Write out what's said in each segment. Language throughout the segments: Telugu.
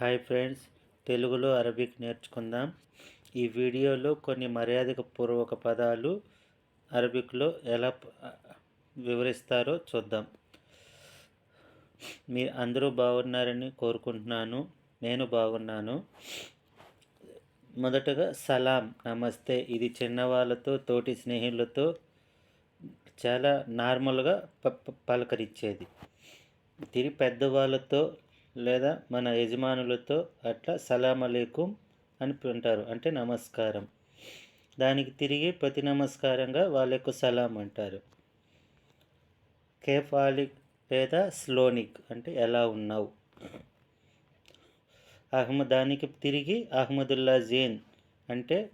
హాయ్ ఫ్రెండ్స్ తెలుగులో అరబిక్ నేర్చుకుందాం. ఈ వీడియోలో కొన్ని మర్యాదక పూర్వక పదాలు అరబిక్లో ఎలా వివరిస్తారో చూద్దాం. మీరు అందరూ బాగున్నారని కోరుకుంటున్నాను. నేను బాగున్నాను. మొదటగా సలాం నమస్తే. ఇది చిన్నవాళ్ళతో తోటి స్నేహితులతో చాలా నార్మల్గా ప- పలకరించేది. తిరిగి పెద్దవాళ్ళతో లేదా మన యజమానులతో అట్లా సలాం అలైకుం అని అంటారు. అంటే నమస్కారం. దానికి తిరిగి ప్రతి నమస్కారంగా వాళ్ళకు సలాం అంటారు. కేఫ్ లేదా స్లోనిక్ అంటే ఎలా ఉన్నావు? అహ్మద్ దానికి తిరిగి అహ్మదుల్లా జైన్ అంటే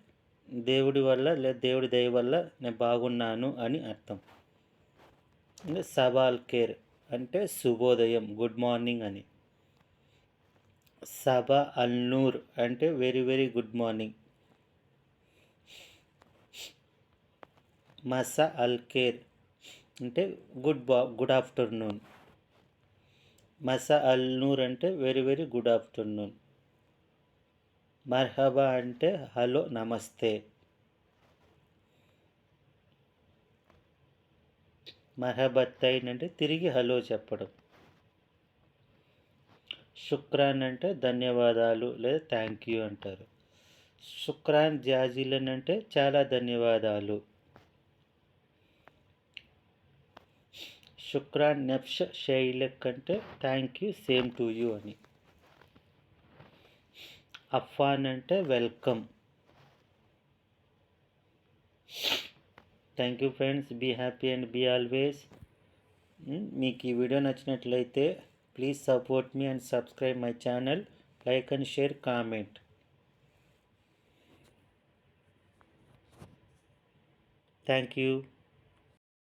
దేవుడి వల్ల లేదా దేవుడి దయ వల్ల నేను బాగున్నాను అని అర్థం. సవాల్ కేర్ అంటే శుభోదయం గుడ్ మార్నింగ్ అని. సబా అల్నూర్ అంటే వెరీ వెరీ గుడ్ మార్నింగ్ మసా అల్ కేర్ అంటే గుడ్ బా గుడ్ ఆఫ్టర్నూన్ మసా అల్ నూర్ అంటే వెరీ వెరీ గుడ్ ఆఫ్టర్నూన్ మర్హబా అంటే హలో నమస్తే. మహబత్తైన్ అంటే తిరిగి హలో చెప్పడం. శుక్రాన్ అంటే ధన్యవాదాలు లేదా థ్యాంక్ యూ అంటారు. శుక్రాన్ జాజీలన్ అంటే చాలా ధన్యవాదాలు. శుక్రాన్ నెఫ్ష షైలక్ అంటే thank you same to you అని. అఫ్వాన్ అంటే welcome thank you friends be happy and be always మీకు ఈ వీడియో నచ్చినట్లయితే Please support me and subscribe my channel. Like and share, comment. Thank you.